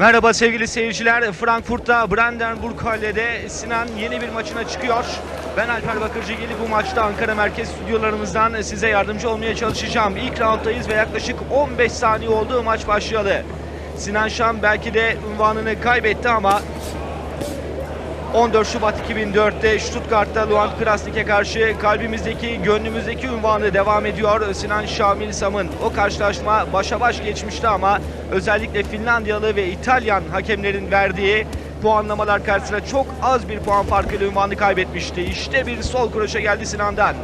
Merhaba sevgili seyirciler. Frankfurt'ta Brandenburg Halle'de Sinan yeni bir maçına çıkıyor. Ben Alper Bakırcıgili bu maçta Ankara Merkez stüdyolarımızdan size yardımcı olmaya çalışacağım. İlk rounddayız ve yaklaşık 15 saniye oldu maç başlayalı. Sinan Şam belki de unvanını kaybetti ama 14 Şubat 2004'te Stuttgart'ta Luan Krasnik'e karşı kalbimizdeki, gönlümüzdeki unvanı devam ediyor. Sinan Şamil Sam'ın o karşılaşma başa baş geçmişti ama özellikle Finlandiyalı ve İtalyan hakemlerin verdiği puanlamalar karşısında çok az bir puan farkıyla unvanı kaybetmişti. İşte bir sol kroşe geldi Sinan'dan.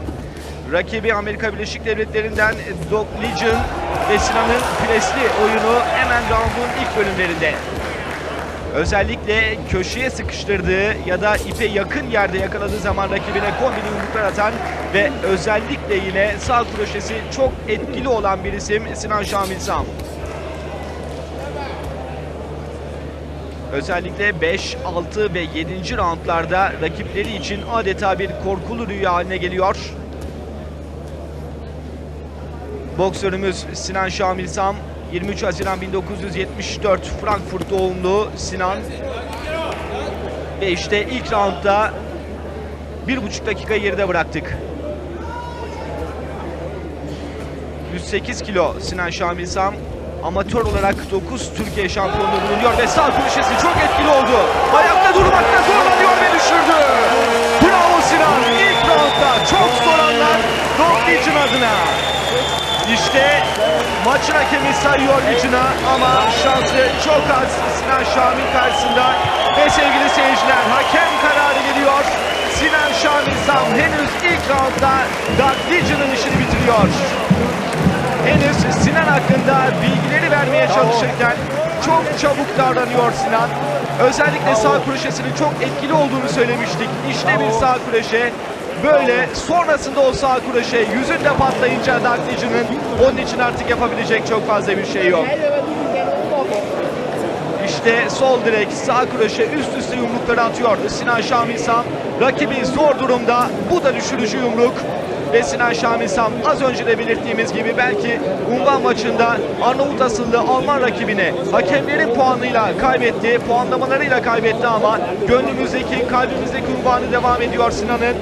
Rakibi Amerika Birleşik Devletleri'nden Doc Legion ve Sinan'ın presli oyunu hemen round'un ilk bölümlerinde. Özellikle köşeye sıkıştırdığı ya da ipe yakın yerde yakaladığı zaman rakibine kombini yumruklar atan ve özellikle yine sağ kroşesi çok etkili olan bir isim Sinan Şamil Sam. Özellikle 5, 6 ve 7. roundlarda rakipleri için adeta bir korkulu rüya haline geliyor. Boksörümüz Sinan Şamil Sam 23 Haziran 1974 Frankfurt doğumlu Sinan ve işte ilk roundda bir buçuk dakika geride bıraktık. 108 kilo Sinan Şamil Sam amatör olarak 9 Türkiye şampiyonluğu bulunuyor ve sağ köşesi çok etkili oldu. Ayakta durmakta zorlanıyor İşte maçın hakemi sayıyor gücüne ama şansı çok az Sinan Şamil karşısında. Ve sevgili seyirciler hakem kararı geliyor. Sinan Şamil Sam henüz ilk roundda Dark Legion'ın işini bitiriyor. Henüz Sinan hakkında bilgileri vermeye çalışırken çok çabuk davranıyor Sinan. Özellikle sağ kroşesinin çok etkili olduğunu söylemiştik. İşte bir sağ kroşe. Böyle sonrasında o sağ kroşe yüzünde patlayınca Dark Legion'ın onun için artık yapabilecek çok fazla bir şey yok. İşte sol direk sağ kroşe üst üste yumrukları atıyor Sinan Şamil Sam. Rakibi zor durumda. Bu da düşürücü yumruk. Ve Sinan Şamil Sam az önce de belirttiğimiz gibi belki unvan maçında Arnavut asıllı Alman rakibine hakemlerin puanıyla kaybetti, puanlamalarıyla kaybetti ama gönlümüzdeki, kalbimizdeki unvanı devam ediyor Sinan'ın.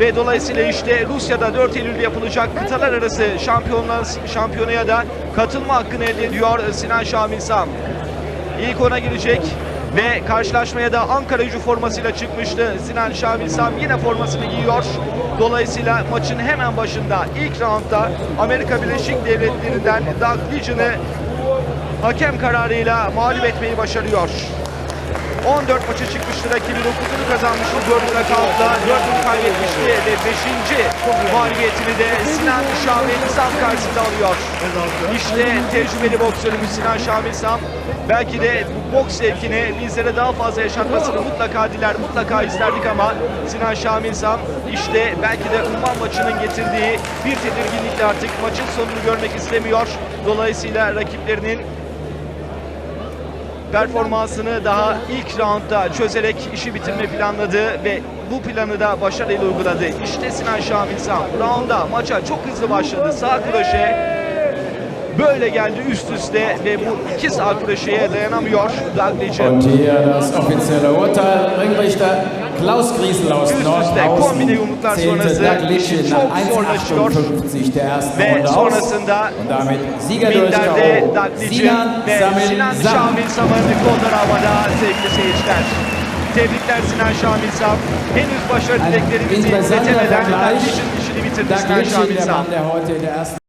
Ve dolayısıyla işte Rusya'da 4 Eylül'de yapılacak kıtalar arası şampiyonlar, şampiyonaya da katılma hakkını elde ediyor Sinan Şamil Sam. İlk ona girecek ve karşılaşmaya da Ankara gücü formasıyla çıkmıştı. Sinan Şamil Sam yine formasını giyiyor. Dolayısıyla maçın hemen başında ilk roundda Amerika Birleşik Devletleri'nden Doug Legion'ı hakem kararıyla mağlup etmeyi başarıyor. 14 maça çıkmıştı rakibi 9'unu kazanmıştı 4'ü nakavtla 4'ünü kaybetmişti ve 5. mağlubiyetini de Sinan Şamil Sam karşısında alıyor. İşte tecrübeli boksörümüz Sinan Şamil Sam belki de bu boks zevkini bizlere daha fazla yaşatmasını mutlaka diler, mutlaka isterdik ama Sinan Şamil Sam işte belki de Umman maçının getirdiği bir tedirginlikle artık maçın sonunu görmek istemiyor. Dolayısıyla rakiplerinin performansını daha ilk roundda çözerek işi bitirme planladı ve bu planı da başarıyla uyguladı. İşte Sinan Şamil Sam rounda maça çok hızlı başladı. Sağ kroşe böyle geldi üst üste ve bu iki sağ kroşeye dayanamıyor Legion. Und hier das offizielle Urteil. Ringrichter Klaus Griesel aus Nordhausen zählte çok nach zorlaşıyor. 1,58 der ersten Ve Runde aus. Und damit Sieger durch K.O. Sinan Samil Sam. Tebrikler Sinan Şamil Sam. Henüz başarı dileklerimizi Vergleich. Legion işini bitirdi Sinan Şamil Sam.